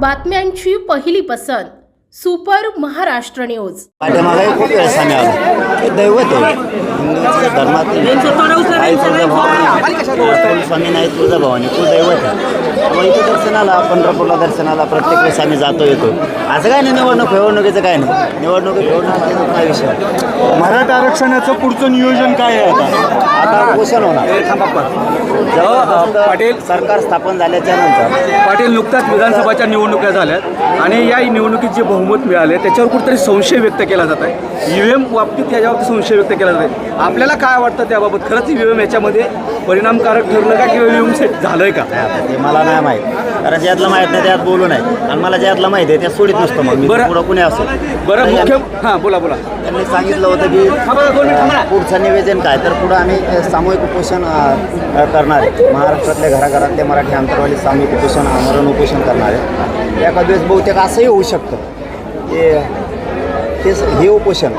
बातम्यांची पहिली पसंत. Super Maharashtra news. पाठीमागे खूप वेळेस आम्ही आलो. हे दैवत आहे. हिंदूच्या धर्मातील आई तुळजाभवानी स्वामी नाही तुळजाभवानी. तू दैवत आहे. मग इथे दर्शनाला पंढरपूरला दर्शनाला प्रत्येक वेळेस आम्ही जातो येतो. असं काय नाही निवडणूक निवडणुकीचं काय नाही. निवडणूक निवडणूक काय विषय मराठा आरक्षणाचं पुढचं नियोजन काय आहे आता? आता उपोषण होणार. पाटील? सरकार स्थापन झाल्याच्यानंतर. पाटील नुकताच विधानसभाच्या निवडणुका झाल्यात. आणि या निवडणुकीत जे बहुमत मिळाले. त्याच्यावर कुठेतरी संशय व्यक्त केला जात आहे. ई व्ही एम बाबतीत याच्याबाबतीत संशय व्यक्त केला जात आहे. आपल्याला काय वाटतं त्याबाबत? खरंच ई व्ही एम याच्यामध्ये परिणामकारक ठरलं का किंवा ई व्ही एम सेट झालंय का? नाही आता ते मला नाही माहीत. कारण ज्यातलं माहीत नाही त्यात बोलू नाही आणि मला ज्यातलं माहिती आहे त्यात सोडित नसतो मग. मी बरं. पुढं कुणी असो. बरं मुख्य हां बोला बोला. त्यांनी सांगितलं होतं की थांबा, दोन मिनिट थांबा. पुढचं निवेदन काय? तर पुढं आम्ही अ, सामूहिक उपोषण अ, अ, करणार आहे. महाराष्ट्रातल्या घराघरातले मराठी अंतरवाली सामूहिक उपोषण आमरण उपोषण करणार आहे. एखाद दिवस बहुतेक असंही होऊ शकतं. हे स- हे उपोषण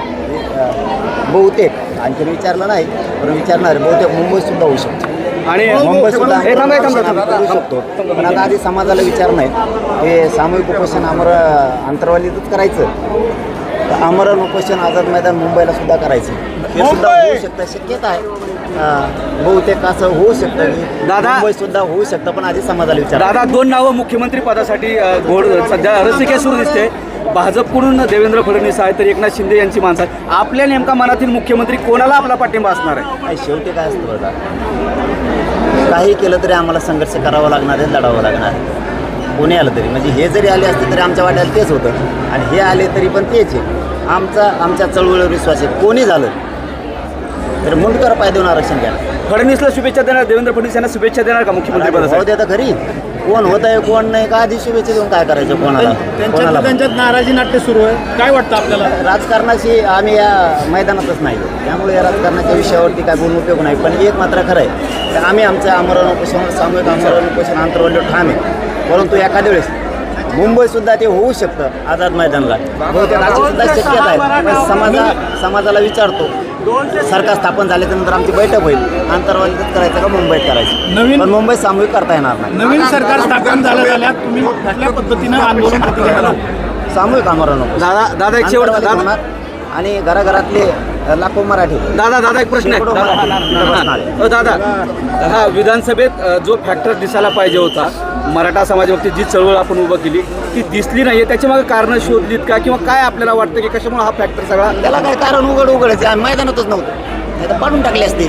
बहुतेक आणखी विचारलं नाही पण विचारणार. बहुतेक मुंबईतसुद्धा होऊ शकतं. आणि मुंबई सुद्धा थांबा, थांबा, आम्ही थांबा. करू शकतो. पण आता आधी समाजाला विचार नाही हे सामूहिक उपोषण आमर अंतरवालीतच करायचं. तर आमरण उपोषण आझाद मैदान मुंबईला सुद्धा करायचं. हे सुद्धा होऊ शकतं शक्यता आहे. बहुतेक असं होऊ शकतं की दादा- मुंबई सुद्धा होऊ शकतं पण आधी समाजाला विचार दादा दोन नावं मुख्यमंत्री पदासाठी घोड सध्या रसिके सुरू दिसते. भाजपकडून देवेंद्र फडणवीस आहे तर एकनाथ शिंदे यांची माणसं आहेत. आपल्या नेमका मनातील मुख्यमंत्री कोणाला आपला पाठिंबा असणार आहे? काय शेवटी काय असतं बघा. काही केलं तरी आम्हाला संघर्ष करावा लागणार आहे लढावं लागणार आहे. कोणी आलं तरी. म्हणजे हे जरी आले असते तरी आमच्या वाट्याला तेच होतं. आणि हे आले तरी पण तेच आहे. आमचा आमच्या चळवळीवर विश्वास आहे. कोणी झालं तर मुंडकर पाय देऊन आरक्षण घ्या. फडणवीसला शुभेच्छा देणार देवेंद्र फडणवीस यांना शुभेच्छा देणार का मुख्यमंत्री पदासाठी? आता खरी. कोण होत आहे कोण नाही का आधी शुभेच्छा देऊन काय करायचं कोणाला? कोणाला त्यांच्यात नाराजी नाट्य सुरू आहे. काय वाटतं आपल्याला? राजकारणाशी आम्ही या मैदानातच नाही त्यामुळे या राजकारणाच्या विषयावरती काय बोलून उपयोग नाही. पण एक मात्र खरं आहे. की आम्ही आमच्या आमरण उपोषण सामूहिक आमरण उपोषण आंतरवल्य ठाम आहे. परंतु एखाद्या वेळेस मुंबईसुद्धा ते होऊ शकतं आझाद मैदानला. बहुतेक अशी सुद्धा शक्यता आहे. पण समाजा समाजाला विचारतो. सरकार स्थापन झाल्याच्यानंतर आमची बैठक होईल. आंतरवालीतच करायचं का मुंबईत करायचं? नवीन- पण मुंबईत सामूहिक करता येणार नाही. नवीन सरकार स्थापन झालं झाल्या तुम्ही कुठल्या पद्धतीनं आंदोलन सामूहिक आमरण उपोषण. दादा दादा एक शेवट आंतरवालीत दादा होणार आणि घराघरातले लाखो मराठी. दादा दादा एक प्रश्न आहे. दादा हा विधानसभेत अ, जो फॅक्टर दिसायला पाहिजे होता मराठा समाजावरती जी चळवळ आपण उभं केली ती दिसली नाही आहे त्याच्यामागे कारणं शोधलीत का? किंवा काय आपल्याला वाटतं की कशामुळे हा फॅक्टर सगळा त्याला काय कारण उघड उघडच आहे. मैदानातच नव्हतं. नाही तर पाडून टाकले असते.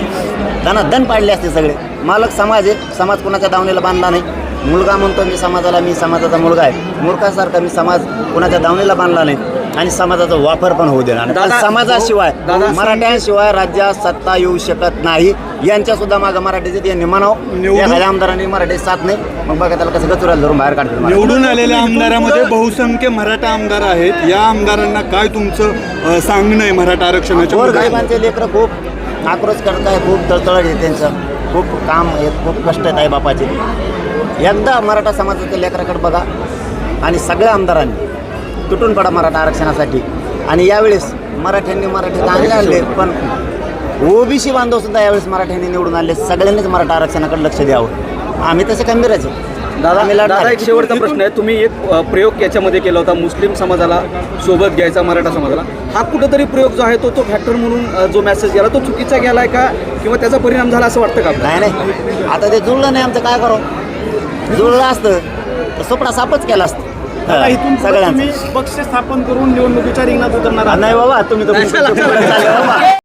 त्यांना दन पाडले असते सगळे. मालक समाज आहे. समाज कुणाच्या दावणीला बांधला नाही. मुलगा म्हणतो मी समाजाला मी समाजाचा मुलगा आहे. मूर्खासारखा मी समाज कोणाच्या दावणीला बांधला नाही. आणि समाजाचा वापर पण होऊ देणार. नाही. दादा- कारण समाजाशिवाय दादा- मराठ्यांशिवाय राज्यात सत्ता येऊ शकत नाही. यांच्या सुद्धा मागं मराठीचे त्यांनी म्हणावं निवडून- एखाद्या आमदारांनी मराठी साथ नाही. मग बघा त्याला कसं गचुराला धरून बाहेर मराठी. निवडून आलेल्या आमदारामध्ये बहुसंख्य मराठा आमदार आहेत. या आमदारांना काय तुमचं अ, सांगणं आहे मराठा आरक्षणाच्या मुद्द्यावर? गोरगरिबांचे लेकरं खूप आक्रोश करत आहे खूप तळतळ आहे त्यांचं. खूप काम आहे खूप कष्ट आहेत आई बापाचे. एकदा मराठा समाजाच्या लेकराकडे बघा. आणि सगळ्या आमदारांनी तुटून पडा मराठा आरक्षणासाठी. आणि यावेळेस मराठ्यांनी मराठी चांगले आणले पण ओबीसी बांधव सुद्धा यावेळेस मराठ्यांनी निवडून आणले. सगळ्यांनीच मराठा आरक्षणाकडे लक्ष द्यावं. आम्ही तसे खंबीरच आहे. दादा दादा आहे. एक शेवटचा प्रश्न आहे. तुम्ही एक प्रयोग याच्यामध्ये केला होता. मुस्लिम समाजाला सोबत घ्यायचा मराठा समाजाला. हा कुठंतरी प्रयोग जो आहे तो तो फॅक्टर म्हणून जो मेसेज गेला तो चुकीचा गेलाय का? किंवा त्याचा परिणाम झाला असं वाटतं का? नाही नाही. आता ते जुळलं नाही आमचं. काय करावं जुळलं असतं. तर सोपडा सापच केला असतं. आता इथून पुढे सगळ्यांचं. तुम्ही पक्ष स्थापन करून निवडणुकीच्या रिंगणात उतरणार आहात. नाही बाबा तुम्ही तर